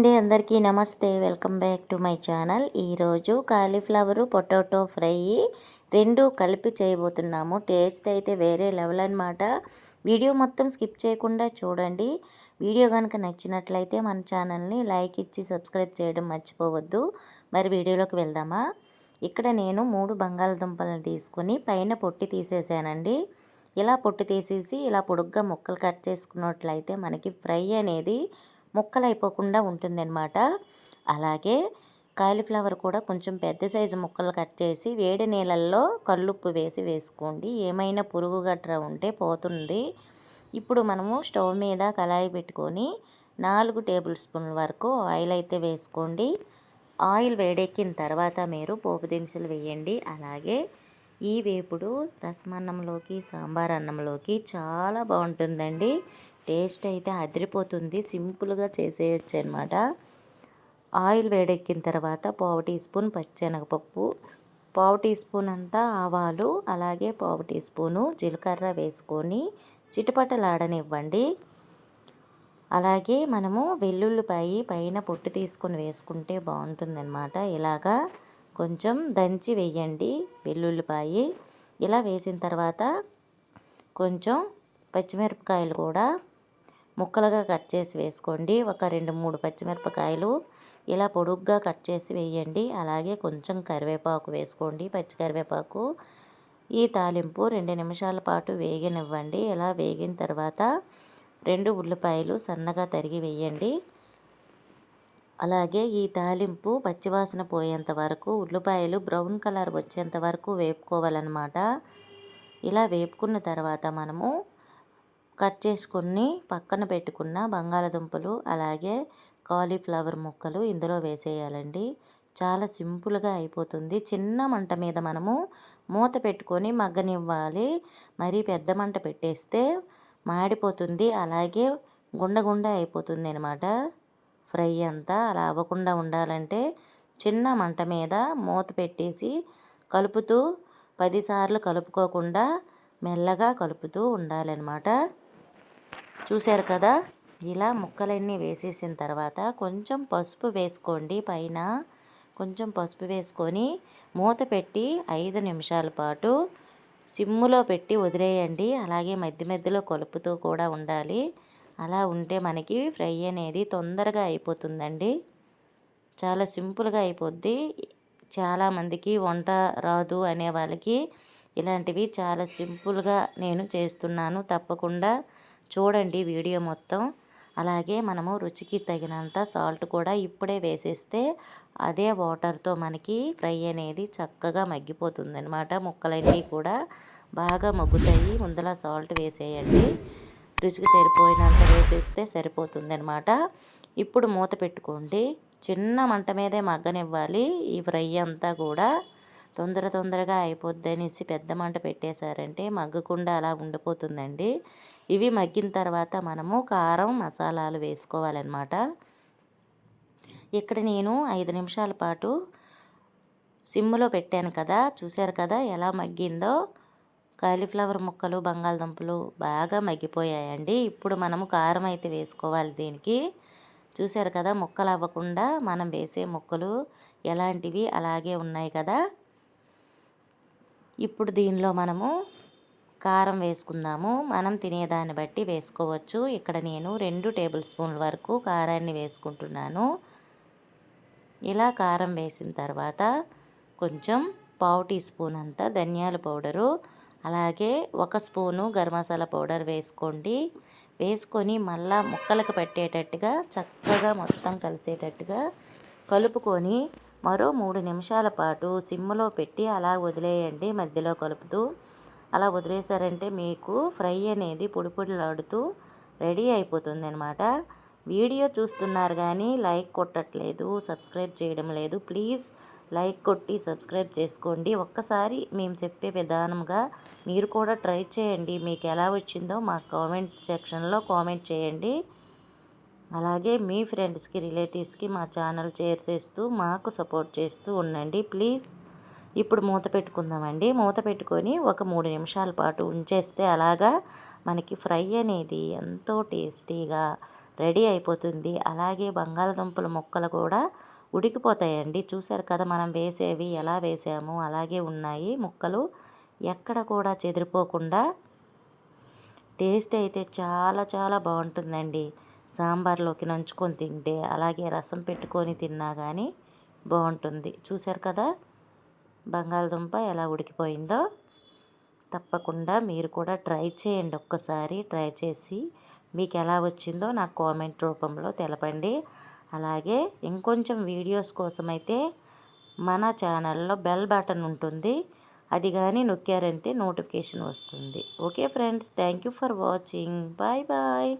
అండి అందరికీ నమస్తే. Welcome back to my channel. ఈరోజు కాలీఫ్లవరు పొటాటో ఫ్రై రెండు కలిపి చేయబోతున్నాము. టేస్ట్ అయితే వేరే లెవెల్ అనమాట వీడియో మొత్తం స్కిప్ చేయకుండా చూడండి. వీడియో కనుక నచ్చినట్లయితే మన ఛానల్ని లైక్ ఇచ్చి సబ్స్క్రైబ్ చేయడం మర్చిపోవద్దు. మరి వీడియోలోకి వెళ్దామా? ఇక్కడ నేను మూడు బంగాళదుంపలను తీసుకొని పైన పొట్టి తీసేసానండి. ఇలా పొట్టి తీసేసి ఇలా పొడుగ్గా ముక్కలు కట్ చేసుకున్నట్లయితే మనకి ఫ్రై అనేది ముక్కలు అయిపోకుండా ఉంటుందన్నమాట. అలాగే కాలీఫ్లవర్ కూడా కొంచెం పెద్ద సైజు ముక్కలు కట్ చేసి వేడి నీళ్ళల్లో కల్లుప్పు వేసి వేసుకోండి. ఏమైనా పురుగు గట్రా ఉంటే పోతుంది. ఇప్పుడు మనము స్టవ్ మీద కళాయి పెట్టుకొని నాలుగు టేబుల్ స్పూన్ల వరకు ఆయిల్ అయితే వేసుకోండి. ఆయిల్ వేడెక్కిన తర్వాత మీరు పోపు దినుసులు వేయండి. అలాగే ఈ వేపుడు రసమన్నంలోకి సాంబార్ అన్నంలోకి చాలా బాగుంటుందండి. టేస్ట్ అయితే అదిరిపోతుంది. సింపుల్గా చేసేయచ్చు అనమాట ఆయిల్ వేడెక్కిన తర్వాత పావు టీ స్పూన్ పచ్చెనగపప్పు పావు టీ స్పూన్ అంతా ఆవాలు అలాగే పావు టీ స్పూను జీలకర్ర వేసుకొని చిటపటలాడనివ్వండి. అలాగే మనము వెల్లుల్లిపాయి పైన పొట్టు తీసుకొని వేసుకుంటే బాగుంటుందన్నమాట. ఇలాగా కొంచెం దంచి వేయండి వెల్లుల్లిపాయి. ఇలా వేసిన తర్వాత కొంచెం పచ్చిమిరపకాయలు కూడా ముక్కలుగా కట్ చేసి వేసుకోండి. ఒక రెండు మూడు పచ్చిమిరపకాయలు ఇలా పొడుగ్గా కట్ చేసి వేయండి. అలాగే కొంచెం కరివేపాకు వేసుకోండి. పచ్చి కరివేపాకు ఈ తాలింపు రెండు నిమిషాల పాటు వేగనివ్వండి. ఇలా వేగిన తర్వాత రెండు ఉల్లిపాయలు సన్నగా తరిగి వేయండి. అలాగే ఈ తాలింపు పచ్చివాసన పోయేంత వరకు ఉల్లిపాయలు బ్రౌన్ కలర్ వచ్చేంత వరకు వేపుకోవాలన్నమాట. ఇలా వేపుకున్న తర్వాత మనము కట్ చేసుకుని పక్కన పెట్టుకున్న బంగాళదుంపలు అలాగే కాలీఫ్లవర్ ముక్కలు ఇందులో వేసేయాలండి. చాలా సింపుల్గా అయిపోతుంది. చిన్న మంట మీద మనము మూత పెట్టుకొని మగ్గనివ్వాలి. మరీ పెద్ద మంట పెట్టేస్తే మాడిపోతుంది. అలాగే గుండ గుండ అయిపోతుంది అనమాట ఫ్రై అంతా అలా అవ్వకుండా ఉండాలంటే చిన్న మంట మీద మూత పెట్టేసి కలుపుతూ పదిసార్లు కలుపుకోకుండా మెల్లగా కలుపుతూ ఉండాలన్నమాట చూశారు కదా? ఇలా ముక్కలన్నీ వేసేసిన తర్వాత కొంచెం పసుపు వేసుకోండి. పైన కొంచెం పసుపు వేసుకొని మూత పెట్టి ఐదు నిమిషాల పాటు సిమ్ములో పెట్టి వదిలేయండి. అలాగే మధ్య మధ్యలో కలుపుతూ కూడా ఉండాలి. అలా ఉంటే మనకి ఫ్రై అనేది తొందరగా అయిపోతుందండి. చాలా సింపుల్గా అయిపోద్ది. చాలామందికి వంట రాదు అనే వాళ్ళకి ఇలాంటివి చాలా సింపుల్గా నేను చేస్తున్నాను. తప్పకుండా చూడండి వీడియో మొత్తం. అలాగే మనము రుచికి తగినంత సాల్ట్ కూడా ఇప్పుడే వేసేస్తే అదే వాటర్తో మనకి ఫ్రై అనేది చక్కగా మగ్గిపోతుంది అనమాట ముక్కలన్నీ కూడా బాగా మగ్గుతాయి. ముందులా సాల్ట్ వేసేయండి. రుచికి తెరిపోయినంత వేసేస్తే సరిపోతుంది అనమాట ఇప్పుడు మూత పెట్టుకోండి. చిన్న మంట మీదే మగ్గనివ్వాలి. ఈ ఫ్రై అంతా కూడా తొందర తొందరగా అయిపోద్ది అనేసి పెద్ద మంట పెట్టేశారంటే మగ్గకుండా అలా ఉండిపోతుందండి. ఇవి మగ్గిన తర్వాత మనము కారం మసాలాలు వేసుకోవాలన్నమాట. ఇక్కడ నేను ఐదు నిమిషాల పాటు సిమ్లో పెట్టాను కదా చూశారు కదా ఎలా మగ్గిందో? కాలీఫ్లవర్ ముక్కలు బంగాళదుంపలు బాగా మగ్గిపోయాయండి. ఇప్పుడు మనము కారం అయితే వేసుకోవాలి దీనికి. చూశారు కదా ముక్కలు అవ్వకుండా మనం వేసే ముక్కలు ఎలాంటివి? అలాగే ఉన్నాయి కదా. ఇప్పుడు దీనిలో మనము కారం వేసుకుందాము. మనం తినేదాన్ని బట్టి వేసుకోవచ్చు. ఇక్కడ నేను రెండు టేబుల్ స్పూన్ల వరకు కారాన్ని వేసుకుంటున్నాను. ఇలా కారం వేసిన తర్వాత కొంచెం పావు టీ స్పూన్ అంతా ధనియాల పౌడరు అలాగే ఒక స్పూను గరం మసాలా పౌడర్ వేసుకోండి. వేసుకొని మళ్ళా ముక్కలకు పెట్టేటట్టుగా చక్కగా మొత్తం కలిసేటట్టుగా కలుపుకొని మరో మూడు నిమిషాల పాటు సిమ్లో పెట్టి అలా వదిలేయండి మధ్యలో కలుపుతూ. అలా వదిలేశారంటే మీకు ఫ్రై అనేది పొడి పొడిలాడుతూ రెడీ అయిపోతుంది అనమాట వీడియో చూస్తున్నారు కానీ లైక్ కొట్టట్లేదు సబ్స్క్రైబ్ చేయడం లేదు. ప్లీజ్ లైక్ కొట్టి సబ్స్క్రైబ్ చేసుకోండి. ఒక్కసారి మేము చెప్పే విధానంగా మీరు కూడా ట్రై చేయండి. మీకు ఎలా వచ్చిందో మా కామెంట్ సెక్షన్లో కామెంట్ చేయండి. అలాగే మీ ఫ్రెండ్స్కి రిలేటివ్స్కి మా ఛానల్ షేర్ చేస్తూ మాకు సపోర్ట్ చేస్తూ ఉండండి. ప్లీజ్. ఇప్పుడు మూత పెట్టుకుందామండి. మూత పెట్టుకొని ఒక మూడు నిమిషాల పాటు ఉంచేస్తే అలాగా మనకి ఫ్రై అనేది ఎంతో టేస్టీగా రెడీ అయిపోతుంది. అలాగే బంగాళదుంపల ముక్కలు కూడా ఉడికిపోతాయండి. చూసారు కదా మనం వేసేవి ఎలా వేసాము? అలాగే ఉన్నాయి. ముక్కలు ఎక్కడ కూడా చెదిరిపోకుండా టేస్ట్ అయితే చాలా చాలా బాగుంటుందండి. సాంబార్లోకి నంచుకొని తింటే అలాగే రసం పెట్టుకొని తిన్నా కానీ బాగుంటుంది చూసారు కదా? బంగాళదుంప ఎలా ఉడికిపోయిందో? తప్పకుండా మీరు కూడా ట్రై చేయండి ఒక్కసారి. ట్రై చేసి మీకు ఎలా వచ్చిందో నాకు కామెంట్ రూపంలో తెలపండి. అలాగే ఇంకొంచెం వీడియోస్ కోసం అయితే మన ఛానల్లో బెల్ బటన్ ఉంటుంది. అది కానీ నొక్కారంటే నోటిఫికేషన్ వస్తుంది. Okay friends thank you for watching. Bye bye.